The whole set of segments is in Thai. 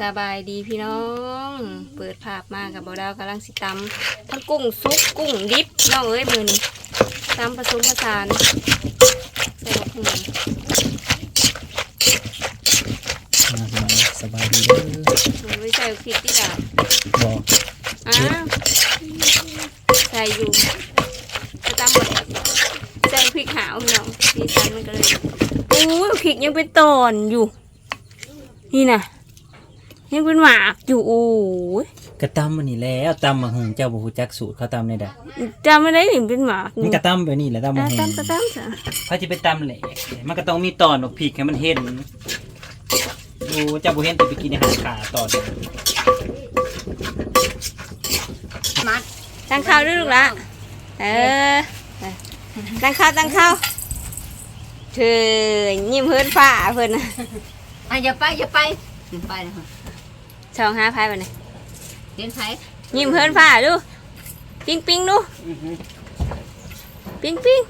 สบายดีพี่น้อง เปิดภาพมากับบอดาวกำลังสิตำทั้งกุ้งซุปกุ้งดิบน้องเอ้ยมือนี้ตำผสมผสานใส่หัวมาพี่น้องสบายดีเด้อไม่ใส่พริกที่ดาบบอกอ้าวใส่อยู่จะตำหมดใส่พริกขาวพี่น้องสีสันมันก็เลยอู้ยพริกยังเป็นตอนอยู่ นี่นะ ยังเป็นหมากอยู่โอ้ยกระตำมันนี่แล้วตำมาหึงเจ้าบุหูจักสูตรเขาตำในใดจำไม่ได้ถึงเป็นหมากมันกระตำไปนี่แหละตำมาอะหึงตำก็ตำจ้ะเขาจะไปตำแหลกมันก็ต้องมีตอนออกพริกให้มันเห็นโอ้เจ้าบุเห็นแต่ไปกินอาหารขาตอนมัดตั้งข้าวด้วยลูกละเออตั้งข้าวตั้งข้าวเธอยิ้มเพื่อนฝ้าเพื่อนนะอะอย่าไปอย่าไปไปเลยค่ะ สองห้าพายไปไหนเห็นไผยิ้มเพื่อนฝ้าดู ปิ้งปิ้งดู ปิ้งปิ้ง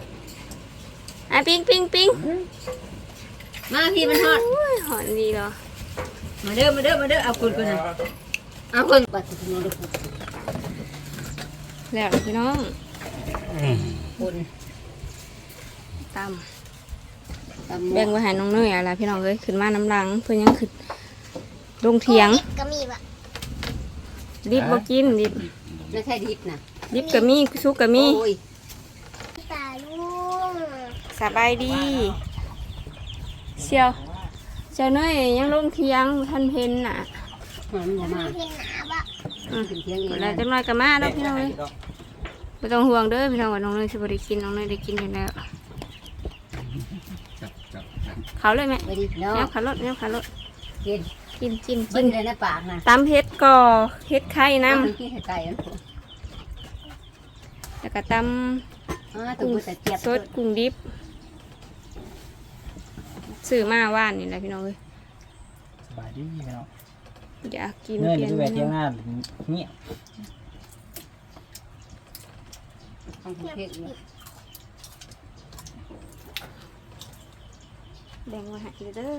อะปิ้งปิ้งปิ้งมาพี่มันฮอดโอ้ยหอนดีเหรอมาเด้อมาเด้อมาเด้อเอาคนก่อนนะเอาคนปัดสนุกแล้วพี่น้องคนตตำำแบ่งไว้ให้น้องเนยอะไรพี่น้องเอ้ยขึ้นมาน้ำลังเพื่อนยังขึ้น ลงเถียงก็มีบะดิบบ่กินดิบไม่ใช่ดิบนะดิบก็มีซุกก็มีโอ้ยตาลุงสบายดีเชียวเจ้าเนยยังลงเทียงท่านเพนน่ะมันบ่มาเห็นหนาบะอืมถึงเที่ยงเองแล้วจังน้อยก็มาแล้วพี่น้องเอ้ยไม่ต้องห่วงเด้อพี่น้องว่าน้องเนยสิบ่ได้กินน้องเนยได้กินอยู่แล้วเขาเลยไหมไปดิเนาะแนวขารถแนวขารถกิน กินกินกิกินนเลยในปากนะตำเฮ็ดก่อเฮ็ดไข่น้มันกินให้ไก่นะำแล้วก็ตอ่าำตุ้กุ้งงใส่เจี๊ยบสดกุ้งดิบซื้อมาว่านนี่แหละพี่น้องเอ้ยสบายดีพี่น้องอยากกินเนื่อยเปลี่ยนจะไปเมเที่ยวนูงานเงียบต้องเผ็ดเนี่ยแบ่งไว้ให้เด้อ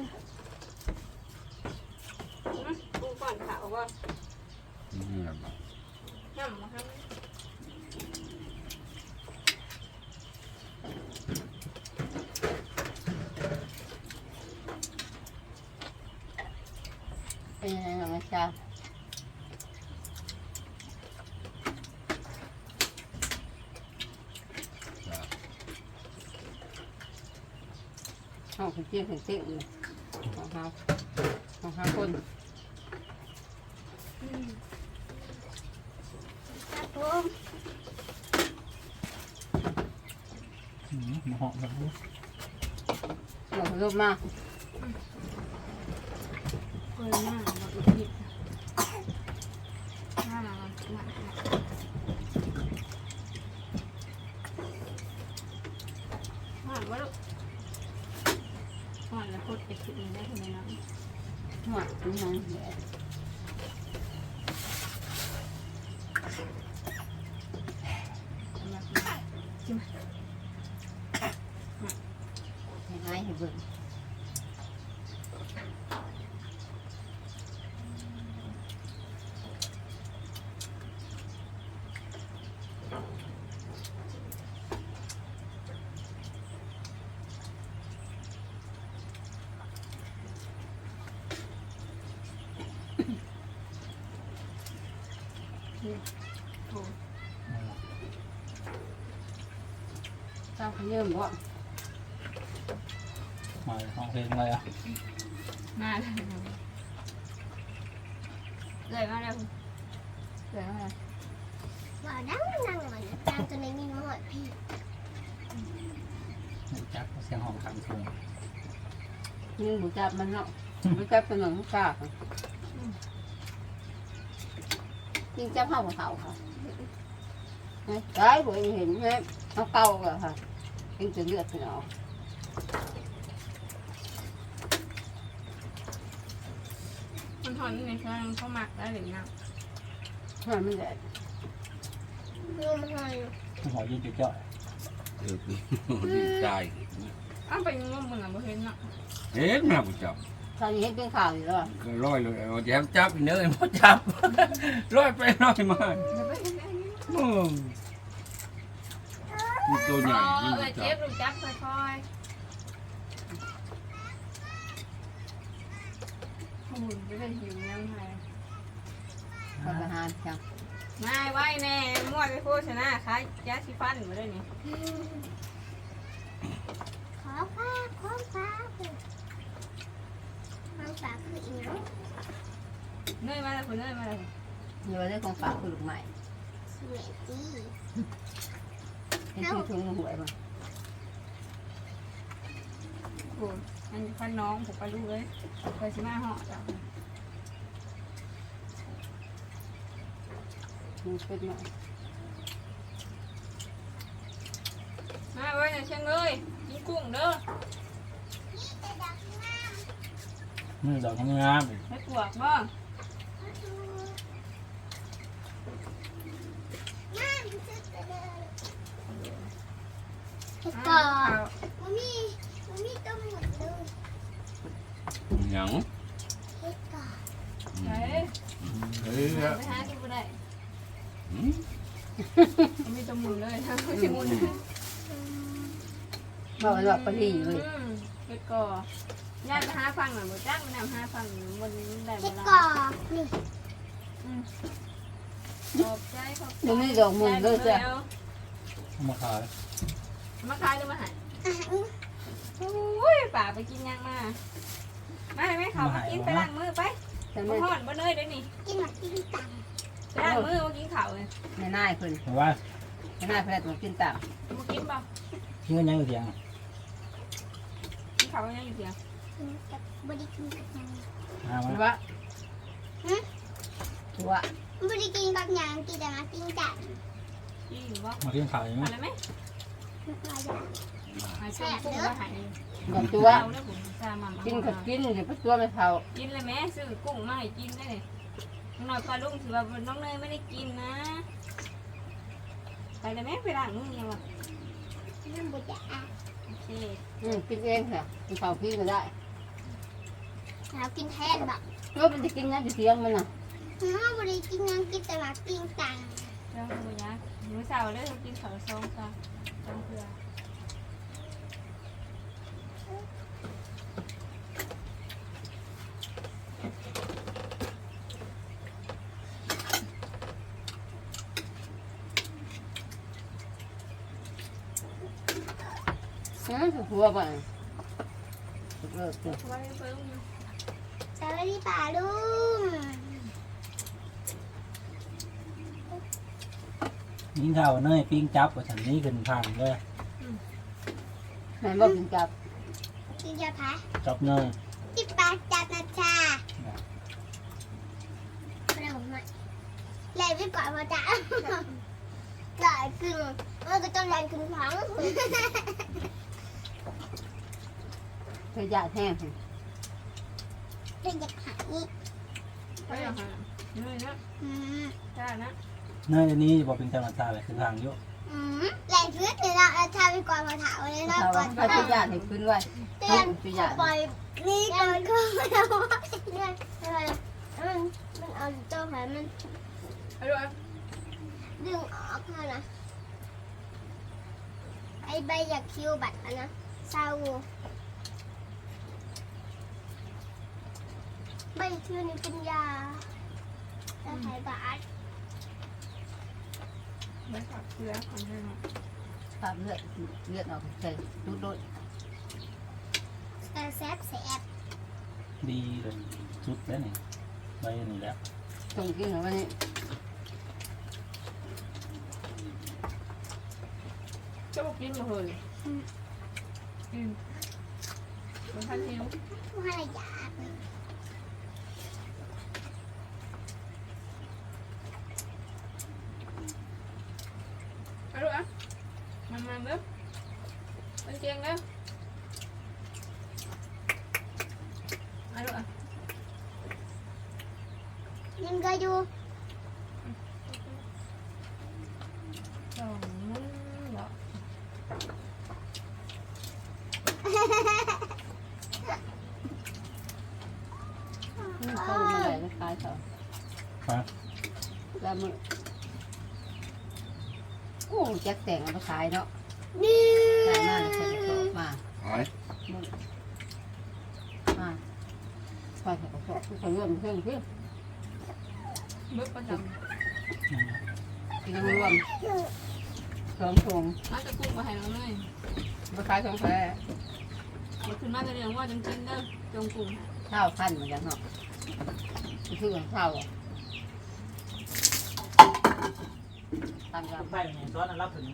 ปูก่อนขาวว่าน้ำมาครับเป็นยังไงน้องชาห้องคุณเจี๊ยบคุณเจี๊ยบอยู่ของเขาของเขาคน ครับผมอืมหาะแบบนี้หลบรูปมาเปิดหน้าเราอีกทีหน้าเราหน้าหวานวะลูกหวานแล้วโคตรเอ็ดขึ้นได้ทำไมน้ำหวานนี่น้องแหละยังไงให้เบิ่ง เจ้าเขาเยิ่มบ่มาห้องเพลงเลยอะมาเลยเลยมาแล้วเลยมาแล้วว่าดังดังเลยตามตัวในมีหมดพี่จักเสียงห้องขังทงยิ่งบุจับมันเนาะบุจับเป็นหนังกายิ่งจับเข้ากับเขาค่ะใช่ผมเห็นไห ยิ่งจะเลือดเป็นออกมันถอนในเครื่องเข้าหมักได้หรือยังมันไม่ได้นุ่มหอยหอยยืนจุดจ่อยเออดีใจอ้าวไปงมมึงอะบ่เห็นเนาะเอ๊ะแม่บุจับอตอนนี้เห็นเป็นข่าวอยู่แล้วก็ร้อยเลยเอาแจมจับอีเนื้อหมดจับร้อยไปร้อยมาอื มมีตัวใหญ่อ๋อนี่เออจัเจ็บบลูกจับค่อยๆขมุนไปเป็นหิวยังไงคนทหารจังไม่ไหวแน่มั่วไปโฆษณาขายยาสีฟันมาเลยนี่ขอฟ้าขอฟ้าขอฟ้ากคืออีน้องเนยมาแล้วคุณเนยมาแล้วเยอะได้ของฝากคือลูกใหม่สวยดี เห็นชื่อทุ่งหวยมาโอ้ยอันนี้ฟันน้องผมไปดูเลยไปสิมาห่อจ้ะมีเป็นมามาเว้ยเนี่ยเชียงเลยกินกุ้งเด้อมือดอกงามให้ปวกบ้าง เห็ดข้าก่อวมันมีมันมีต้มหมดเลยหยังเห็ดก่อไหนเฮ้ยไปหากินบ่ได้อืมมันมีแตมุนเลยไม่ใช่มุนบอกว่าปลีเลยอืมเฮ็ดก่อย่านไปหาฟังหน่อยบ่จ้างมันนำหาฟังบนได้เห็บ่ดล่ะก่อนี่ขอบใจขอบใจมันไม่ดอกมุมเลยจ้ะมาขาย มาขายหรือมาใหายอาหารอุ้ยป่าไปกินยังมา มาเลยไหมเขามากินไปล้างมือไปแต่บ่ไม่ฮอดบ่เลยเด้อนี่กินหมักกินตังไปล้างมือมากินข้าวเลยในหน้าเพิ่นแต่ว่าในหน้าเพิ่นต้องกินตับมากินบ่เชื่อยังอยู่เถียงกินข้าวยังอยู่เดียวกินกับบริกินกับยังหาหรือว่าว่าตัวบริกินกับยังกินแต่มากินจัดกินบ่มาเที่ยงขายไหมมาเลยไหมมาอย่าง มาชมกุ้งมาใหายกับตัวเอาแล้วผมจะมามากินกับกินเดี๋ยวตัวไม่เท่ากินเลยแม่ซื้อกุ้งมาให้กินได้เลยน้องหน่อยพาลุงถือว่าน้องเนยไม่ได้กินนะ ไปเลยแม่ไปล้างมือยังวะนั่นบุจะอะโอเคอืมกินเองค่ะกินข้าวกินก็ได้เรากินแทนแบบตัวมันจะกินนะจะเสียงมันน่ะน้าบริกินยังกินแต่มากินตังเจ้าหมูยักษ์หมูสาวเลยกินข้าวซองค่ะซองเกลือ อืมหัวไปเลิกเถอะไว้เพิ่มอยู่สวัสดีป่าลุงยิงข้าวเนยปิ้งจับกับฉันนี่ขึ้นทางเลยแม่บอกกินกับกินยาพะจับเนยจิบปากจับนะชาเราไม่เลยไปก่อนพอจ้าหลายขึ้นมันก็ต้องแรงขึ้นพัง เคยยาแห้งสิเป็นอยากหายไปเอาหาเนยนะอืมจ้านะเนยอันนี้บอกเป็นธรรมชาติเลยคือทางเยอะอืมแรงขึ้นเดี๋ยวเราเอาชาไปก่อนพอถามเลยนะถ้าก่อว่านถ้าเคยยาให้ขึ้นไว้เตือนเคยยาปล่อยนี่ก่อนก็ไม่เอาเตือนอะไรมันมันเอาตัวแผลมันไปด้วยดึงออกมานะไอใบอยากคิวบัตรอะนะเศร้า ใบคิวนี่เป็นยาจะหายบาดไปขับเกลือของเธอเนาะตามเลือดเลือดออกใส่ดูดโดดแต่แซบแสบดีเลยสุดแล้วนี่ใบนี่แหล้วตรงกินของวันนี้จะบอกกินมาเลยอืมมันทันหิวว่าอะไรอยาก ăn đó. Ăn chiên đó. Ăn rồi nhưng gai chua không này nó khai thở khai là mượn đó. ดืขายมา้แล้วใส่กระสอบมาไอ้มือมาใส่กระสอบทุกคนรวมเพื่อนเพื่อนเบิกประจำกินรวมสองถุงำมาจะกุ้งมาให้เราเลยมาขายสองแพรมาขึ้นมาจะเรียกว่าจริงเด้อจงกุ้งข้าวพันเหมือนกันเนาะคือข้าวตามกันไปเนี่ยซ้อนอันรับถึง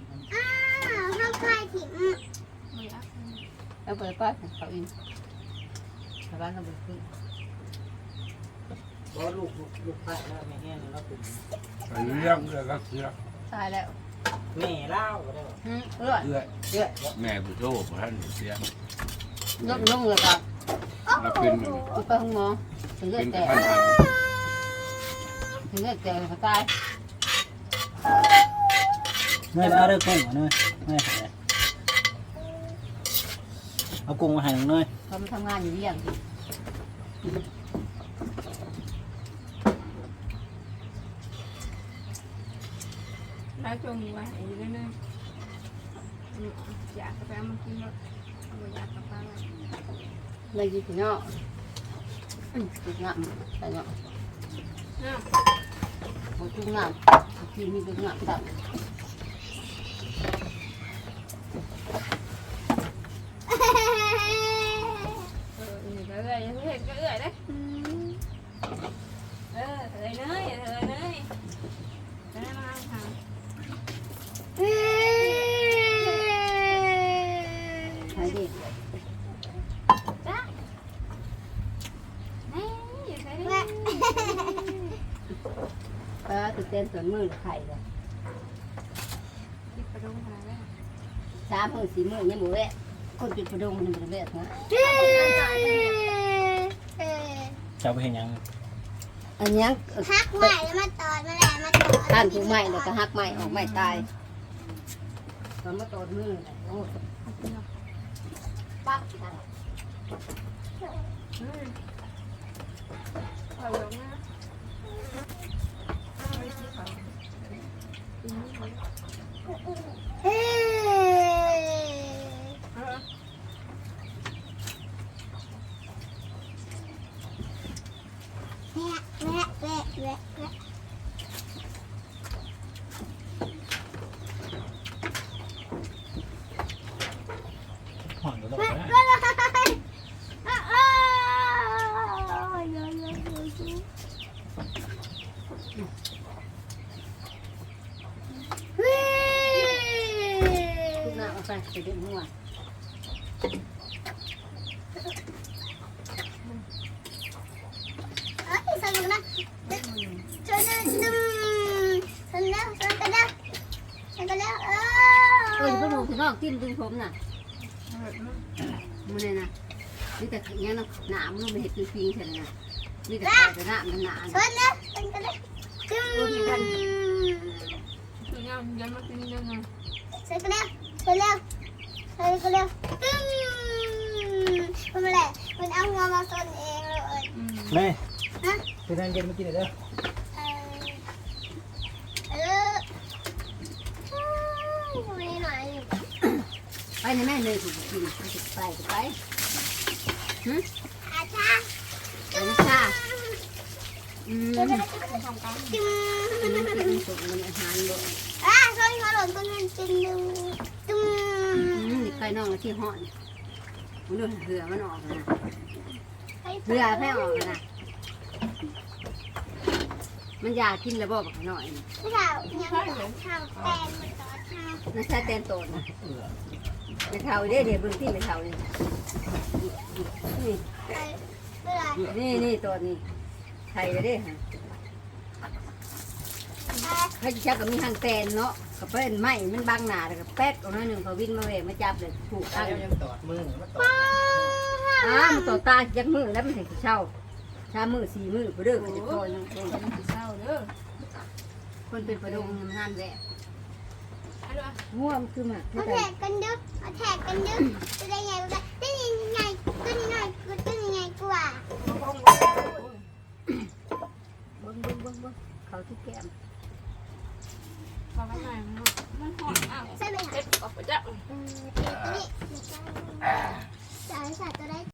อ้าวเข้าคายถิ่มไม่อักแล้วเปิดป้ายของเขาอินชาวบ้านเขาบอกขึ้นก็ลูกลูกลูกไปแล้วแม่แห้งรับถึงไปเลี้ยงเอื้อยก็เสือตายแล้วแม่เล่าก็ได้บอกอืมเลือดเอื้อยเลือดแม่ผู้โตบ่ท่านเสียลงลงเลยครับเราเป็นไปห้องหมอถึงเลือเป็ดนแตกระกทันหันถึงเลือดแตกเขาตายเนยเอาเด้อกุ้ง เนยเนยเอากุ้งมาให้เนยเขามาทำงานอยู่เรียงแล้วจงไว้ให้เรื่อยๆอยากกาแฟมากินแล้วอยากกาแฟเลยดีพี่น้องจุกงามใส่เนาะน้ำโอ้จุกงามที่มีจุกงามตัด เออนี่ก็เอื่อยยังเห็นก็เอื่อยเลยเออเอื่อยเนยเอื่อยเนยเนยมาทาง ใช่ดิ นี่อยู่ใช่ดิ เออ ติดเต้นส่วนมือไข่เลยคิดประดงขนาดนั้นสามมือสี่มือยังหมูเวะคนจุดประดงมันเป็นเวะนะจะไปเห็นยังอันนี้ฮักใหม่แล้วมาตอดมาแล้วมาตอดท่านถูกไม้แล้วก็หักไม้ออกไม้ตายตอนมาตอดมือโอ้ปั๊บเอาลงนะไม่คิดเขา เฮ้ย เออ แวะแวะแวะแวะแวะ ห่อนก็ต้อง แวะ ไป แวะเลยอ้าวอ้าวเยอะเยอะเยอะเยอะเฮ้ย ทุกหน้าเอาไปไปดึงหัว เอ้ยสนุกนะชนนะดึมชนแล้วชนกันแล้วชนกันแล้วเอ เอ้ย อ พี่น้องกินดึงผมน่ะมันเนี่ยนะนี่แต่เนี้นะหนามมันไม่เห็นคือฟิงเท่านั้นนะนี่แต่แต่หน้ามันหนาชนแล้วชนกันแล้วดึมคือยามยันมากินยังไงชนกันแล้วชนแล้วชนกันแล้วดึมมันอะไรมันเอาหัวมาชนเองเลยอืมแม่ฮะไปนั่งเย็นมากินเด้ออเออไม่หน่อย ไปในแม่เลยถูกกินไปไปอาจารย์ไปนะค่ะอืมดึมทำกันดึมมันกินสุกมันอาหารบ่อะชนเขาหล่นคนนั้นดึมดึมดึมอืมใครน้องที่ห่อนมันดูเหือมันออกนะเหือแค่ออกนะมันอยากกินแล้วบอกหน่อยไม่ใช่ยังไม่ทำแตนมันต่อทางนะใช่เต้นโตนะ ไม่เท่าเด้เดี๋ยเบิ่งที่ไม่เท่านี่นี่นี่นี่ตัวนี้ไทยเด้ฮะเขาจะจับกับมีหางแตนเนาะกับเป็นไม้มันบังหนาแล้วก็แป๊กเอาหน่อยหนึ่งเขาวิ่งมาเวมาจับเลยถูกตั้งยังตอดมือมาตอดอ้ามันต่อตาจักมือแล้วมันถึงจะเช่าชามือสี่มือปเดิมมันจะคอยยังคงเศร้าเด้อคนเป็นประดงงานแหวะอันนี้ ง่วงคือมากเอาแทกกันดึกเอาแทกกันดึกจะได้ไงก็ได้ได้ยังไงตัวนี้หน่อยก็ตัวนี้ไงกว่าบึ้งบึ้งบึ้งบึ้งเขาที่แก้มพอไม่ไงมันหอมอะใช่ไหมคะเจ็บออกไปจ้ะตัวนี้สายสัตว์ตัวนี้